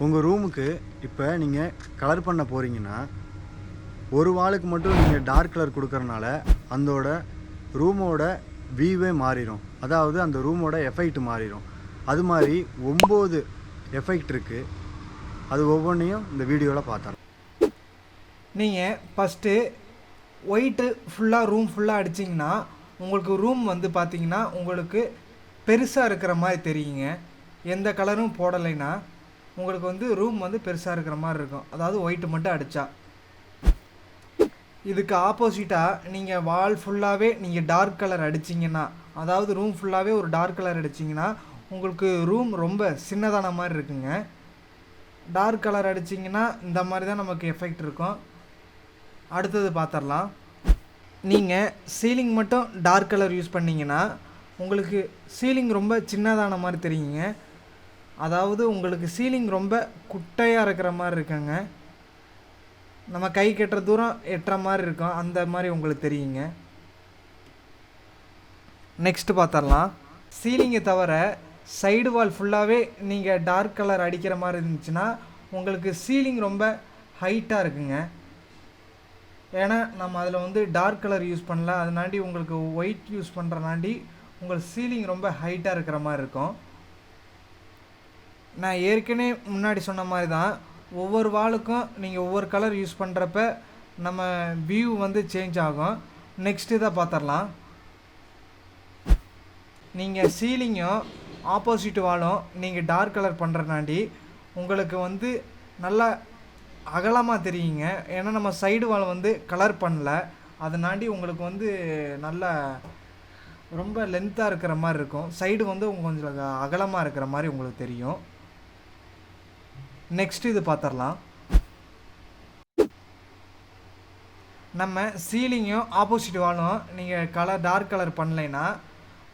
உங்கள் ரூமுக்கு இப்போ நீங்கள் கலர் பண்ண போகிறீங்கன்னா ஒரு வாளுக்கு மட்டும் நீங்கள் டார்க் கலர் கொடுக்குறனால அந்தோட ரூமோட வியூவே மாறிடும் அதாவது அந்த ரூமோட எஃபெக்ட் மாறிடும் அது மாதிரி ஒம்பது எஃபெக்ட் இருக்குது அது ஒவ்வொன்றையும் இந்த வீடியோவில் பார்த்தோம் நீங்கள் ஃபஸ்ட்டு ஒயிட்டு ஃபுல்லாக ரூம் ஃபுல்லாக அடிச்சிங்கன்னா உங்களுக்கு ரூம் வந்து பார்த்திங்கன்னா உங்களுக்கு பெருசாக இருக்கிற மாதிரி தெரியுங்க. எந்த கலரும் போடலைன்னா உங்களுக்கு வந்து ரூம் வந்து பெருசாக இருக்கிற மாதிரி இருக்கும். அதாவது ஒயிட்டு மட்டும் அடித்தா இதுக்கு ஆப்போசிட்டாக நீங்கள் வால் ஃபுல்லாகவே நீங்கள் டார்க் கலர் அடிச்சிங்கன்னா அதாவது ரூம் ஃபுல்லாகவே ஒரு டார்க் கலர் அடிச்சிங்கன்னா உங்களுக்கு ரூம் ரொம்ப சின்னதான மாதிரி இருக்குங்க. டார்க் கலர் அடிச்சிங்கன்னா இந்த மாதிரி தான் நமக்கு எஃபெக்ட் இருக்கும். அடுத்தது பார்த்துடலாம் நீங்கள் சீலிங் மட்டும் டார்க் கலர் யூஸ் பண்ணிங்கன்னா உங்களுக்கு சீலிங் ரொம்ப சின்னதான மாதிரி தெரியுங்க. அதாவது உங்களுக்கு சீலிங் ரொம்ப குட்டையாக இருக்கிற மாதிரி இருக்குங்க. நம்ம கை கெட்டுற தூரம் எட்டுற மாதிரி இருக்கும். அந்த மாதிரி உங்களுக்கு தெரியுங்க. நெக்ஸ்ட் பார்த்துடலாம் சீலிங்கை தவிர சைடு வால் ஃபுல்லாகவே நீங்கள் டார்க் கலர் அடிக்கிற மாதிரி இருந்துச்சுன்னா உங்களுக்கு சீலிங் ரொம்ப ஹைட்டாக இருக்குங்க. ஏன்னா நம்ம அதில் வந்து டார்க் கலர் யூஸ் பண்ணல. அதனாண்டி உங்களுக்கு ஒயிட் யூஸ் பண்ணுறனாண்டி உங்களுக்கு சீலிங் ரொம்ப ஹைட்டாக இருக்கிற மாதிரி இருக்கும். நான் ஏற்கனவே முன்னாடி சொன்ன மாதிரி தான் ஒவ்வொரு வாளுக்கும் நீங்கள் ஒவ்வொரு கலர் யூஸ் பண்ணுறப்ப நம்ம வியூ வந்து சேஞ்ச் ஆகும். நெக்ஸ்ட் இதை பார்த்துடலாம். நீங்கள் சீலிங்கும் ஆப்போசிட் வாலும் நீங்கள் டார்க் கலர் பண்ணுறனாண்டி உங்களுக்கு வந்து நல்லா அகலமாக தெரியுங்க. ஏன்னா நம்ம சைடு வால் வந்து கலர் பண்ணல. அதனாண்டி உங்களுக்கு வந்து நல்ல ரொம்ப லென்த்தாக இருக்கிற மாதிரி இருக்கும். சைடு வந்து உங்களுக்கு கொஞ்சம் அகலமாக இருக்கிற மாதிரி உங்களுக்கு தெரியும். நெக்ஸ்ட் இது பார்த்துடலாம் நம்ம சீலிங்கும் ஆப்போசிட் வாலும் நீங்கள் கலர் டார்க் கலர் பண்ணலைன்னா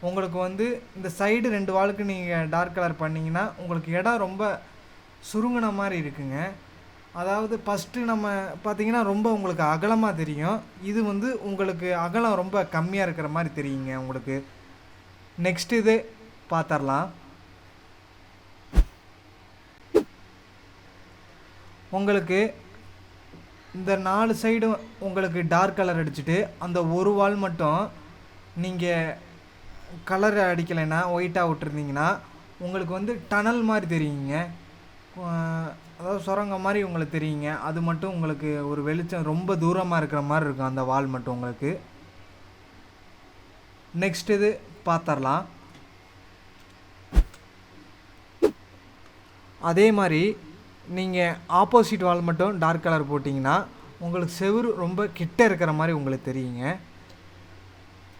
உங்களுக்கு வந்து இந்த சைடு ரெண்டு வாளுக்கு நீங்கள் டார்க் கலர் பண்ணிங்கன்னா உங்களுக்கு இடம் ரொம்ப சுருங்கின மாதிரி இருக்குங்க. அதாவது ஃபஸ்ட்டு நம்ம பார்த்தீங்கன்னா ரொம்ப உங்களுக்கு அகலமாக தெரியும். இது வந்து உங்களுக்கு அகலம் ரொம்ப கம்மியாக இருக்கிற மாதிரி தெரியுங்க உங்களுக்கு. நெக்ஸ்ட் இது பார்த்துடலாம் உங்களுக்கு இந்த நாலு சைடும் உங்களுக்கு டார்க் கலர் அடிச்சுட்டு அந்த ஒரு வால் மட்டும் நீங்கள் கலர் அடிக்கலைன்னா ஒயிட்டாக விட்டுருந்தீங்கன்னா உங்களுக்கு வந்து டனல் மாதிரி தெரியுங்க. அதாவது சுரங்கம் மாதிரி உங்களுக்கு தெரியுங்க. அது மட்டும் உங்களுக்கு ஒரு வெளிச்சம் ரொம்ப தூரமாக இருக்கிற மாதிரி இருக்கும் அந்த வால் மட்டும் உங்களுக்கு. நெக்ஸ்ட் இது பார்த்துடலாம் அதே மாதிரி நீங்கள் ஆப்போசிட் வால் மட்டும் டார்க் கலர் போட்டிங்கன்னா உங்களுக்கு செவுரு ரொம்ப கிட்ட இருக்கிற மாதிரி உங்களுக்கு தெரியுங்க.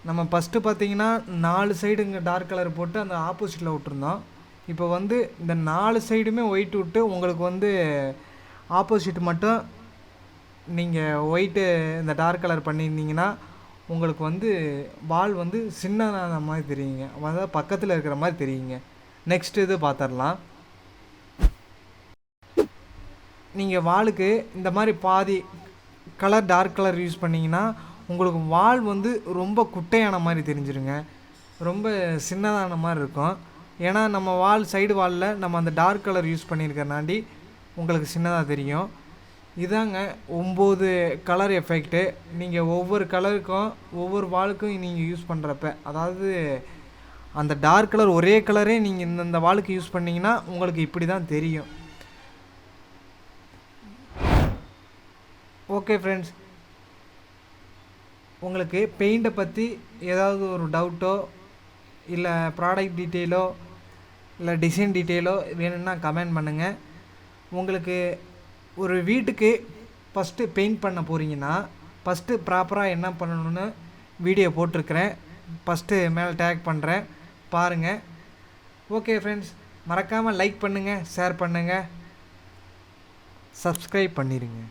நம்ம ஃபஸ்ட்டு பார்த்தீங்கன்னா நாலு சைடு இங்கே டார்க் கலர் போட்டு அந்த ஆப்போசிட்டில் விட்டுருந்தோம். இப்போ வந்து இந்த நாலு சைடுமே ஒயிட் விட்டு உங்களுக்கு வந்து ஆப்போசிட் மட்டும் நீங்கள் ஒயிட்டு இந்த டார்க் கலர் பண்ணியிருந்தீங்கன்னா உங்களுக்கு வந்து வால் வந்து சின்னதான மாதிரி தெரியுங்க. அதாவது பக்கத்தில் இருக்கிற மாதிரி தெரியுங்க. நெக்ஸ்ட் இது பார்த்துடலாம் நீங்கள் வாளுக்கு இந்த மாதிரி பாதி கலர் டார்க் கலர் யூஸ் பண்ணிங்கன்னா உங்களுக்கு வால் வந்து ரொம்ப குட்டையான மாதிரி தெரிஞ்சிருங்க. ரொம்ப சின்னதான மாதிரி இருக்கும். ஏன்னா நம்ம வால் சைடு வாலில் நம்ம அந்த டார்க் கலர் யூஸ் பண்ணியிருக்கிறனாண்டி உங்களுக்கு சின்னதாக தெரியும். இதாங்க ஒம்பது கலர் எஃபெக்ட்டு நீங்கள் ஒவ்வொரு கலருக்கும் ஒவ்வொரு வாளுக்கும் நீங்கள் யூஸ் பண்ணுறப்ப அதாவது அந்த டார்க் கலர் ஒரே கலரே நீங்கள் இந்தந்த வாளுக்கு யூஸ் பண்ணிங்கன்னா உங்களுக்கு இப்படி தான் தெரியும். ஓகே ஃப்ரெண்ட்ஸ் உங்களுக்கு பெயிண்ட்டை பற்றி ஏதாவது ஒரு டவுட்டோ இல்லை ப்ராடக்ட் டீட்டெயிலோ இல்லை டிசைன் டீட்டெயிலோ வேணும்னா கமெண்ட் பண்ணுங்கள் உங்களுக்கு ஒரு வீட்டுக்கு ஃபஸ்ட்டு பெயிண்ட் பண்ண போகிறீங்கன்னா ஃபஸ்ட்டு ப்ராப்பராக என்ன பண்ணணும்னு வீடியோ போட்டிருக்கிறேன். ஃபஸ்ட்டு மேலே டேக் பண்ணுறேன் பாருங்கள் ஓகே ஃப்ரெண்ட்ஸ் மறக்காமல் லைக் பண்ணுங்கள் ஷேர் பண்ணுங்கள் சப்ஸ்கிரைப் பண்ணிடுங்க